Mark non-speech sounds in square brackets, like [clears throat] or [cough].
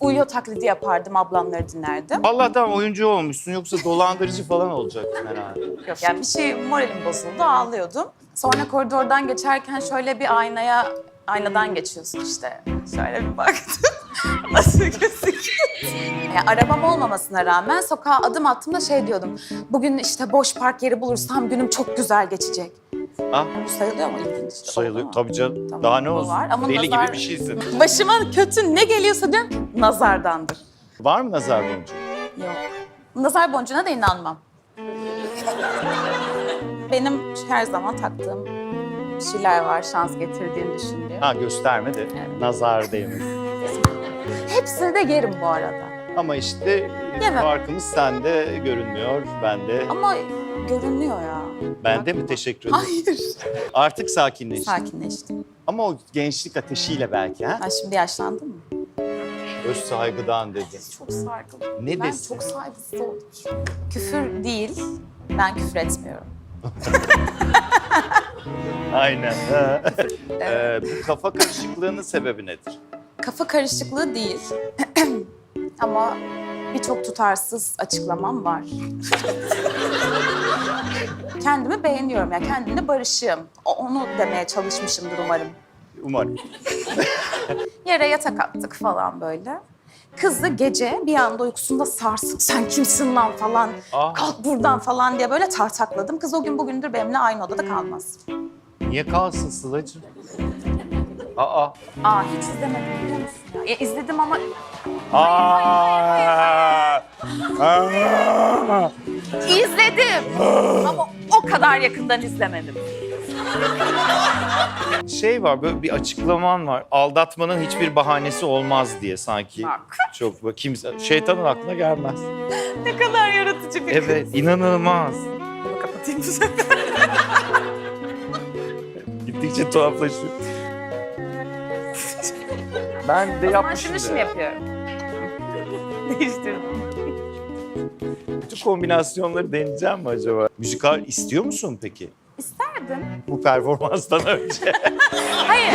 uyuyor taklidi yapardım, ablamları dinlerdim. Allah'tan oyuncu olmuşsun yoksa dolandırıcı falan olacaktın herhalde. Yok yani bir şey moralim bozuldu, ağlıyordum. Sonra koridordan geçerken şöyle bir aynaya, aynadan geçiyorsun işte. Şöyle bir baktım. [laughs] Nasıl gözüküyor? Yani arabam olmamasına rağmen sokağa adım attığımda şey diyordum. Bugün işte boş park yeri bulursam günüm çok güzel geçecek. Ah Bu sayılıyor mu ilginç? sayılıyor. Oldu mu? Tabii canım. Tamam, Daha ne bu olsun? var ama Deli nazar- gibi bir şeysin. Başıma kötü ne geliyorsa diyorum nazardandır. Var mı nazar boncuğu? Yok. Nazar boncuğuna da inanmam. Benim her zaman taktığım bir şeyler var şans getirdiğini düşündüğüm. Ha gösterme de Evet. nazar değmesin. Hepsini de yerim bu arada. Ama işte e, Yemem. farkımız sende görünmüyor, bende. Ama görünüyor ya. Bende mi? Teşekkür ederim. Hayır. [laughs] Artık sakinleştin. Sakinleştim. Ama o gençlik ateşiyle belki ha? Ben şimdi yaşlandım mı? Öz saygıdan dedi. Çok saygılıyım. Ne ben desin? çok saygısız oldum. Küfür değil. Ben küfür etmiyorum. [laughs] Aynen. [laughs] ha. Ee, bu kafa karışıklığının sebebi nedir? Kafa karışıklığı değil. [clears throat] Ama birçok tutarsız açıklamam var. Kendimi beğeniyorum ya, kendimle barışığım. O- Onu demeye çalışmışımdır umarım. Umarım. Yere yatak attık falan böyle. Kızı gece bir anda uykusunda sarsıp sen kimsin lan falan, Aa. kalk buradan falan diye böyle tartakladım. Kız o gün bugündür benimle aynı odada kalmaz. Niye kalsın Sıla'cığım? Aa. Aa hiç izlemedim biliyor musun ya? ya izledim ama Aa. Aa. izledim. ama o kadar yakından izlemedim. Şey var böyle bir açıklaman var. Aldatmanın hiçbir bahanesi olmaz diye sanki. Bak. Çok kimse şeytanın aklına gelmez. Ne kadar yaratıcı bir Evet, inanılmaz. Bunu kapatayım bu [laughs] sefer. Gittikçe tuhaflaşıyor. Ben de O zaman yapmışım. şimdi şunu yapıyorum. [laughs] Değiştirdim. Bütün kombinasyonları deneyeceğim mi acaba? Müzikal istiyor musun peki? İsterdim. Bu performanstan önce. Hayır.